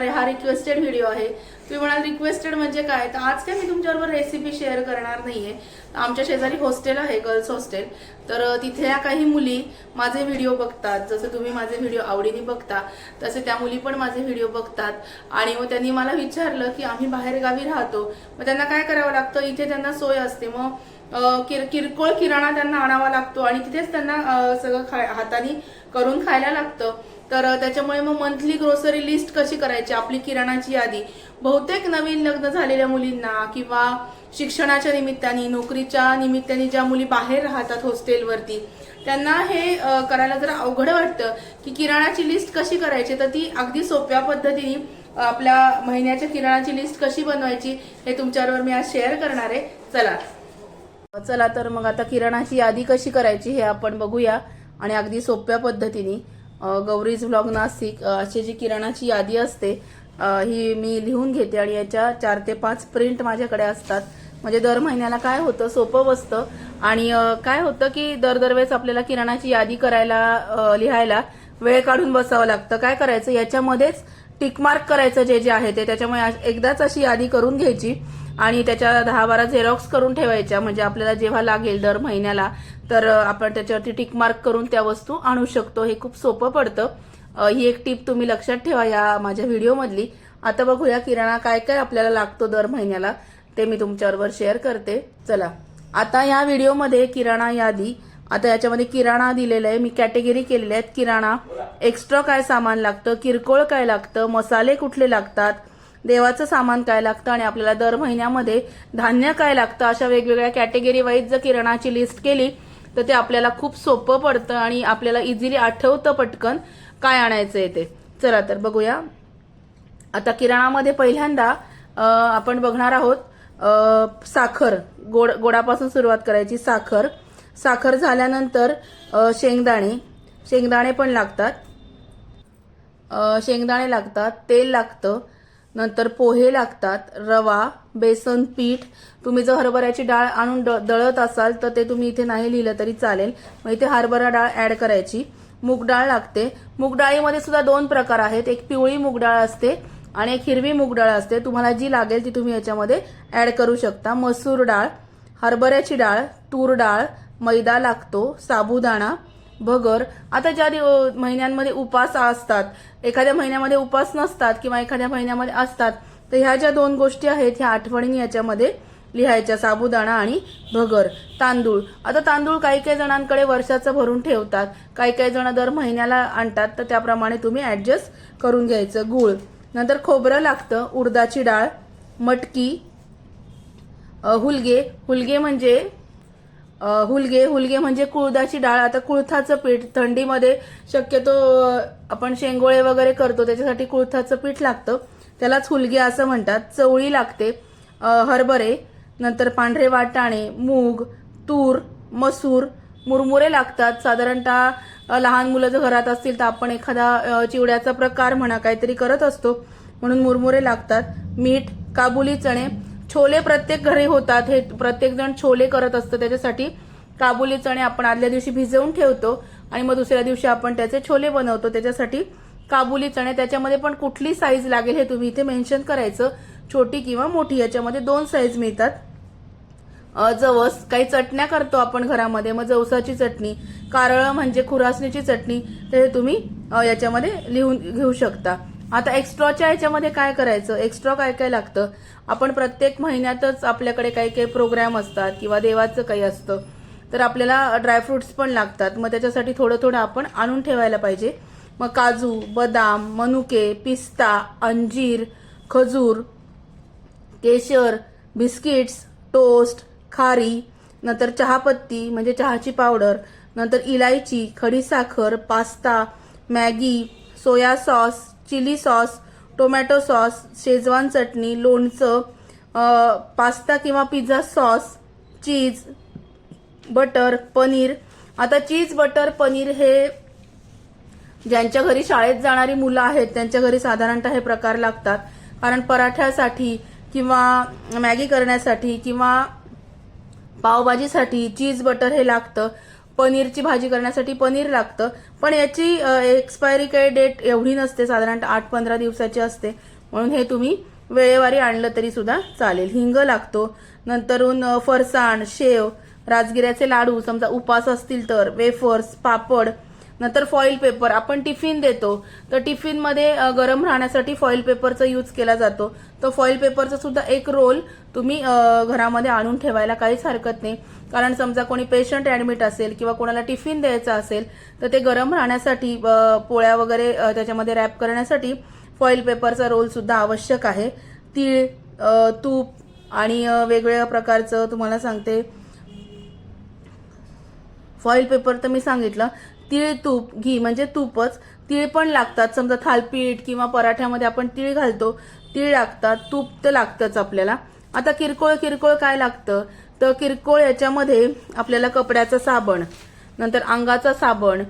आहे हा requested video आहे. तुम्ही म्हणाल रिक्वेस्टेड म्हणजे काय? तर आज काय मी तुमच्याबरोबर रेसिपी शेअर करणार नाहीये. आमच्या शेजारी हॉस्टेल आहे गर्ल्स हॉस्टेल तर तिथल्या काही मुली माझे व्हिडिओ बघतात. जसं तुम्ही माझे व्हिडिओ आवडीने बघता तसे त्या मुली पण माझे व्हिडिओ बघतात. आणि मग त्यांनी मला विचारलं की आम्ही बाहेरगावी राहतो. मग त्यांना काय करावं लागतं? इथे त्यांना सोय असते. मग किर किरकोळ किराणा त्यांना आणावा लागतो. आणि तिथेच त्यांना सगळं खा हाताने करून खायला लागतं. तर त्याच्यामुळे मग मंथली ग्रोसरी लिस्ट कशी करायची? आपली किराणाची यादी. बहुतेक नवीन लग्न झालेल्या मुलींना किंवा शिक्षणाच्या निमित्ताने नोकरीच्या निमित्ताने ज्या मुली बाहेर राहतात हॉस्टेलवरती त्यांना हे करायला जरा अवघड वाटतं की किराणाची लिस्ट कशी करायची? तर ती अगदी सोप्या पद्धतीने आपल्या महिन्याच्या किराणाची लिस्ट कशी बनवायची हे तुमच्याबरोबर मी आज शेअर करणार आहे. चला. चला तर मग आता किराणाची यादी कशी करायची हे आपण बघूया आणि अगदी सोप्या पद्धतीने. गौरीज व्लॉग नाशिक अशी जी किराणाची यादी असते ही मी लिहून घेते आणि याच्या चार ते पाच प्रिंट माझ्याकडे असतात. म्हणजे दर महिन्याला काय होतं सोपं बसतं. आणि काय होतं की दर दरवेळेस आपल्याला किराणाची यादी करायला लिहायला वेळ काढून बसावं लागतं. काय करायचं? याच्यामध्येच टिकमार्क करायचं जे जे आहे ते. त्याच्यामुळे एकदाच अशी यादी करून घ्यायची. आणि त्याच्या दहा बारा झेरॉक्स करून ठेवायच्या. म्हणजे आपल्याला जेव्हा लागेल दर महिन्याला तर आपण त्याच्यावरती टिक मार्क करून त्या वस्तू आणू शकतो. हे खूप सोपं पडतं. ही एक टीप तुम्ही लक्षात ठेवा या माझ्या व्हिडिओमधली आता बघूया किराणा काय काय आपल्याला लागतो दर महिन्याला. ते मी तुमच्याबरोबर शेअर करते. चला. आता या व्हिडिओमध्ये किराणा यादी. आता याच्यामध्ये किराणा दिलेला आहे. मी कॅटेगरी केलेल्या आहेत. किराणा एक्स्ट्रा काय सामान लागतं? किरकोळ काय लागतं? मसाले कुठले लागतात? देवाचं सामान काय लागतं आणि आपल्याला दर महिन्यामध्ये धान्य काय लागतं? अशा वेगवेगळ्या कॅटेगरी वाईज जर किराणाची लिस्ट केली तर ते आपल्याला खूप सोपं पडतं आणि आपल्याला इझिली आठवतं पटकन काय आणायचं आहे ते. चला तर बघूया. आता किराणामध्ये पहिल्यांदा आपण बघणार आहोत साखर. गोड गोडापासून सुरुवात करायची साखर. साखर झाल्यानंतर शेंगदाणे. शेंगदाणे पण लागतात. शेंगदाणे लागतात तेल लागतं. नंतर पोहे लागतात रवा बेसन पीठ. तुम्ही जर हरभऱ्याची डाळ आणून दळत असाल तर ते तुम्ही इथे नाही लिहिलं तरी चालेल. मग इथे हरभरा डाळ ऍड करायची. मूग डाळ लागते. मूग डाळीमध्ये सुद्धा दोन प्रकार आहेत. एक पिवळी मूग डाळ असते आणि एक हिरवी मूग डाळ असते. तुम्हाला जी लागेल ती तुम्ही याच्यामध्ये ऍड करू शकता. मसूर डाळ हरभऱ्याची डाळ तूर डाळ मैदा लागतो साबुदाणा भगर आता ज्या दिव- महिन्यांमध्ये उपास असतात एखाद्या महिन्यामध्ये उपास नसतात किंवा एखाद्या महिन्यामध्ये असतात तर ह्या ज्या दोन गोष्टी आहेत ह्या आठवणीने याच्यामध्ये लिहायच्या. साबुदाणा आणि भगर तांदूळ. आता तांदूळ काही काही जणांकडे वर्षाचं भरून ठेवतात. काही काही जण दर महिन्याला आणतात तर त्याप्रमाणे तुम्ही ॲडजस्ट करून घ्यायचं. गुळ. नंतर खोबरं लागतं. उडदाची डाळ मटकी हुलगे. हुलगे म्हणजे हुलगे हुलगे म्हणजे कुळदाची डाळ. आता कुळथाचं पीठ थंडीमध्ये शक्यतो आपण शेंगोळे वगैरे करतो त्याच्यासाठी कुळथाचं पीठ लागतं. त्यालाच हुलगे असं म्हणतात. चवळी लागते. हरभरे नंतर पांढरे वाटाणे मूग तूर मसूर मुरमुरे लागतात. साधारणतः लहान मुलं जर घरात असतील तर आपण एखादा चिवड्याचा प्रकार म्हणा काहीतरी करत असतो. म्हणून मुरमुरे लागतात. मीठ काबुली चणे छोले प्रत्येक घरी होतात. हे प्रत्येक जण छोले करत असतं. त्याच्यासाठी काबुली चणे आपण आदल्या दिवशी भिजवून ठेवतो आणि मग दुसऱ्या दिवशी आपण त्याचे छोले बनवतो. त्याच्यासाठी काबुली चणे त्याच्यामध्ये पण कुठली साईज लागेल हे तुम्ही इथे मेन्शन करायचं. छोटी किंवा मोठी याच्यामध्ये दोन साईज मिळतात. जवस काही चटण्या करतो आपण घरामध्ये. मग जवसाची चटणी कारळ म्हणजे खुरासणीची चटणी तर हे तुम्ही याच्यामध्ये लिहून घेऊ शकता. आता एक्स्ट्राच्या याच्यामध्ये काय करायचं? एक्स्ट्रा काय काय लागतं? आपण प्रत्येक महिन्यातच आपल्याकडे काही काही प्रोग्राम असतात किंवा देवाचं काही असतं. तर आपल्याला ड्रायफ्रुट्स पण लागतात. मग त्याच्यासाठी थोडं थोडं आपण आणून ठेवायला पाहिजे. मग काजू बदाम मनुके पिस्ता अंजीर खजूर केशर बिस्किट्स टोस्ट खारी नंतर चहापत्ती म्हणजे चहाची पावडर नंतर इलायची खडीसाखर pasta Maggi soya sauce chilli sauce tomato sauce Schezwan चटणी लोणचं पास्ता किंवा pizza sauce cheese butter paneer. आता चीज बटर पनीर हे ज्यांच्या घरी शाळेत जाणारी मुलं आहेत त्यांच्या घरी साधारणतः हे प्रकार लागतात. कारण पराठ्यासाठी किंवा मॅगी करण्यासाठी किंवा पावभाजीसाठी चीज बटर हे लागतं. पनीरची भाजी करण्यासाठी पनीर लागतं. पण याची एक्सपायरी काही डेट एवढी नसते. साधारणतः आठ पंधरा दिवसाची असते. म्हणून हे तुम्ही वेळेवारी आणलं तरी सुद्धा चालेल. हिंग लागतो. नंतरून फरसाण शेव राजगिऱ्याचे लाडू समजा उपास असतील तर वेफर्स पापड नंतर फॉईल पेपर आपण टिफिन देतो. तर टिफिनमध्ये गरम राहण्यासाठी फॉईल पेपरचा यूज केला जातो. तर फॉईल पेपरचा सुद्धा एक रोल तुम्ही घरामध्ये आणून ठेवायला काहीच हरकत नाही. कारण समजा कोणी पेशंट ऍडमिट असेल किंवा कोणाला टिफिन द्यायचा असेल तर ते गरम राहण्यासाठी पोळ्या वगैरे त्याच्यामध्ये रॅप करण्यासाठी फॉईल पेपरचा रोल सुद्धा आवश्यक आहे. तीळ तूप आणि वेगवेगळ्या प्रकारचं तुम्हाला सांगते. फॉईल पेपर तर मी सांगितलं. तीळ तूप घी म्हणजे तूपच. तीळ पण लागतात. समजा थालपीठ किंवा पराठ्यामध्ये आपण तीळ घालतो. तीळ लागतात. तूप तर लागतंच आपल्याला. आता किरकोळ किरकोळ काय लागतं? तर किरकोळ याच्यामध्ये आपल्याला कपड्याचं साबण नंतर अंगाचा साबण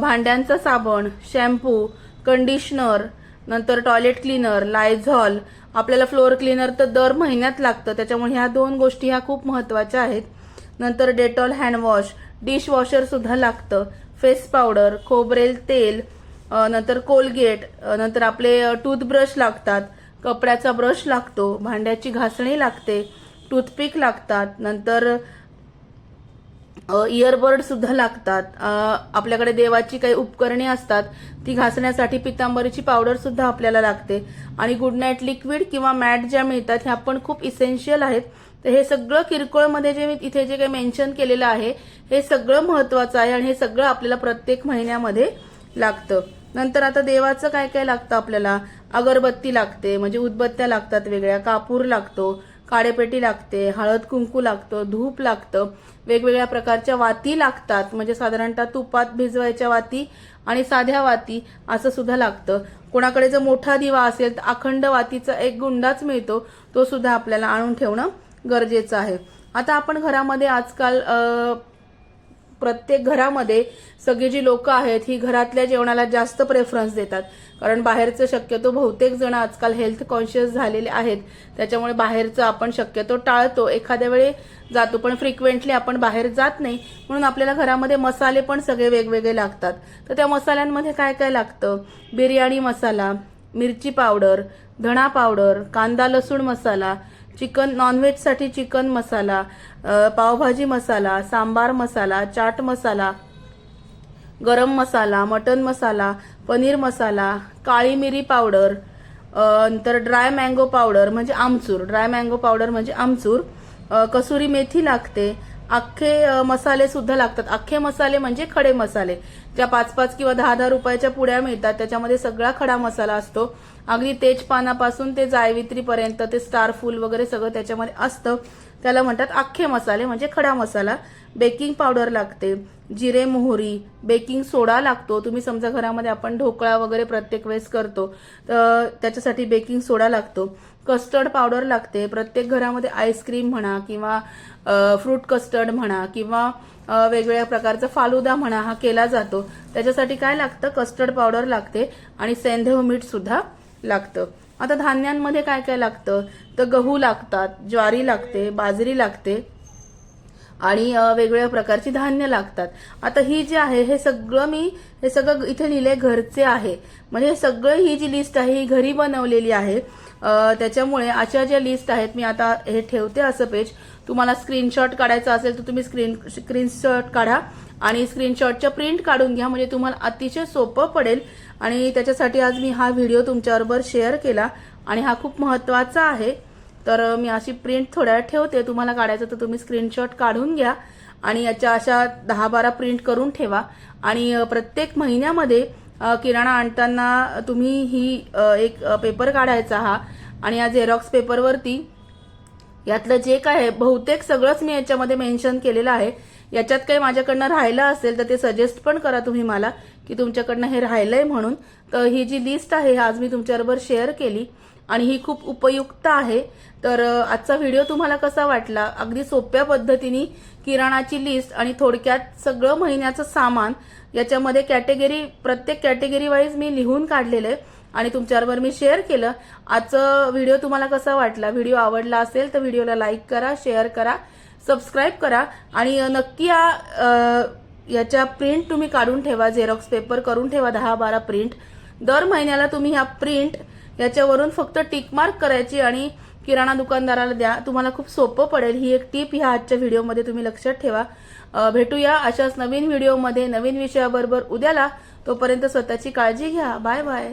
भांड्यांचा साबण शॅम्पू कंडिशनर नंतर टॉयलेट क्लीनर लायझॉल आपल्याला फ्लोअर क्लीनर तर दर महिन्यात लागतं. त्याच्यामुळे ह्या दोन गोष्टी ह्या खूप महत्त्वाच्या आहेत. नंतर डेटॉल हँडवॉश डिशवॉशरसुद्धा लागतं. फेस पावडर खोबरेल तेल नंतर कोलगेट नंतर आपले टूथब्रश लागतात. कपड्याचा ब्रश लागतो भांड्याची घासणी लागते. टूथपिक लागतात नंतर इयरबड सुद्धा लागतात. आपल्याकडे देवाची काही उपकरणे असतात ती घासण्यासाठी पितांबरीची पावडरसुद्धा आपल्याला लागते. आणि गुड नाईट लिक्विड किंवा मॅट ज्या मिळतात ह्या पण खूप इसेन्शियल आहेत. तर हे सगळं किरकोळमध्ये जे मी इथे जे काही मेन्शन केलेलं आहे हे सगळं महत्वाचं आहे आणि हे सगळं आपल्याला प्रत्येक महिन्यामध्ये लागतं. नंतर आता देवाचं काय काय लागतं आपल्याला? अगरबत्ती लागते म्हणजे उदबत्त्या लागतात वेगळ्या कापूर लागतो काडेपेटी लागते हळद कुंकू लागतं धूप लागतं वेगवेगळ्या प्रकारच्या वाती लागतात. म्हणजे साधारणतः तुपात भिजवायच्या वाती आणि साध्या वाती असं सुद्धा लागतं. कोणाकडे जर मोठा दिवा असेल तर अखंड वातीचा एक गुंडाच मिळतो तो सुद्धा आपल्याला आणून ठेवणं गरजेचं आहे. आता आपण घरामध्ये आजकाल प्रत्येक घरामध्ये सगळी जी लोकं आहेत ही घरातल्या जेवणाला जास्त प्रेफरन्स देतात. कारण बाहेरचं शक्यतो बहुतेक जण आजकाल हेल्थ कॉन्शियस झालेले आहेत. त्याच्यामुळे बाहेरचं आपण शक्यतो टाळतो. एखाद्या वेळी जातो पण फ्रिक्वेंटली आपण बाहेर जात नाही. म्हणून आपल्याला घरामध्ये मसाले पण सगळे वेगवेगळे लागतात. तर त्या मसाल्यांमध्ये काय काय लागतं? बिर्याणी मसाला मिरची पावडर धणा पावडर कांदा लसूण मसाला चिकन नॉनव्हेजसाठी चिकन मसाला पावभाजी मसाला सांबार मसाला चाट मसाला गरम मसाला मटन मसाला पनीर मसाला काळी मिरी पावडर नंतर ड्राय मँगो पावडर म्हणजे आमचूर. ड्राय मँगो पावडर म्हणजे आमचूर. कसुरी मेथी लागते. अख्खे मसाले सुद्धा लागतात. अख्खे मसाले म्हणजे खडे मसाले. ज्या पाच पाच किंवा दहा दहा रुपयाच्या पुड्या मिळतात त्याच्यामध्ये सगळा खडा मसाला असतो. अगदी तेजपानापासून ते जायवित्रीपर्यंत ते स्टार फूल वगैरे सगळं त्याच्यामध्ये असतं. त्याला म्हणतात अख्खे मसाले म्हणजे खडा मसाला. बेकिंग पावडर लागते जिरे मोहरी बेकिंग सोडा लागतो. तुम्ही समजा घरामध्ये आपण ढोकळा वगैरे प्रत्येक वेळेस करतो तर त्याच्यासाठी बेकिंग सोडा लागतो. कस्टर्ड पावडर लागते प्रत्येक घरामध्ये आईस्क्रीम म्हणा किंवा फ्रूट कस्टर्ड म्हणा किंवा वेगवेगळ्या प्रकारचा फालुदा म्हणा हा केला जातो. त्याच्यासाठी काय लागतं? कस्टर्ड पावडर लागते आणि सेंधव मीठ सुद्धा लागतं. आता धान्यांमध्ये काय काय लागतं? तर गहू लागतात ज्वारी लागते बाजरी लागते आणि वेगवेगळ्या प्रकारची धान्य लागतात. आता ही जी आहे हे सगळं मी हे सगळं इथे लिहिले घरचे आहे. म्हणजे हे सगळं ही जी लिस्ट आहे ही घरी बनवलेली आहे. त्याच्यामुळे अशा ज्या लिस्ट आहेत मी आता हे ठेवते असं पेज तुम्हाला स्क्रीनशॉट काढायचा असेल तर तुम्ही स्क्रीन स्क्रीनशॉट काढा. आणि स्क्रीनशॉटच्या प्रिंट काढून घ्या म्हणजे तुम्हाला अतिशय सोपं पडेल. आणि त्याच्यासाठी आज मी हा व्हिडिओ तुमच्याबरोबर शेअर केला. आणि हा खूप महत्त्वाचा आहे. तर मी अशी प्रिंट थोड्या वेळ ठेवते. तुम्हाला काढायचं तर तुम्ही स्क्रीनशॉट काढून घ्या. आणि याच्या अशा दहा बारा प्रिंट करून ठेवा. आणि प्रत्येक महिन्यामध्ये किराणा आणताना तुम्ही ही एक पेपर काढायचा हा. आणि या झेरॉक्स पेपरवरती यातलं जे काय आहे बहुतेक सगळंच मी याच्यामध्ये मेन्शन केलेलं आहे. याच्यात काही माझ्याकडनं राहिलं असेल तर ते सजेस्ट पण करा तुम्ही मला की तुमच्याकडनं हे राहिलंय म्हणून. तर ही जी लिस्ट आहे आज मी तुमच्याबरोबर शेअर केली आणि ही खूप उपयुक्त आहे. तर आजचा व्हिडिओ तुम्हाला कसा वाटला? अगदी सोप्या पद्धतीने किराणाची लिस्ट आणि थोडक्यात सगळं महिन्याचं सामान याच्यामध्ये कॅटेगरी प्रत्येक कॅटेगरी वाईज मी लिहून काढलेलं आहे आणि तुमच्याबरोबर मी शेअर केलं. आजचं व्हिडिओ तुम्हाला कसा वाटला? व्हिडिओ आवडला असेल तर व्हिडिओला लाईक करा शेअर करा. सबस्क्राईब करा आणि नक्की या याच्या प्रिंट तुम्ही काढून ठेवा झेरॉक्स पेपर करून ठेवा दहा बारा प्रिंट. दर महिन्याला तुम्ही ह्या प्रिंट याच्यावरून फक्त टिकमार्क करायची आणि किराणा दुकानदाराला द्या. तुम्हाला खूप सोपं पडेल. ही एक टीप ह्या आजच्या व्हिडिओमध्ये तुम्ही लक्षात ठेवा. भेटूया अशाच नवीन व्हिडिओमध्ये नवीन विषयाबरोबर उद्याला. तोपर्यंत स्वतःची काळजी घ्या. Bye bye.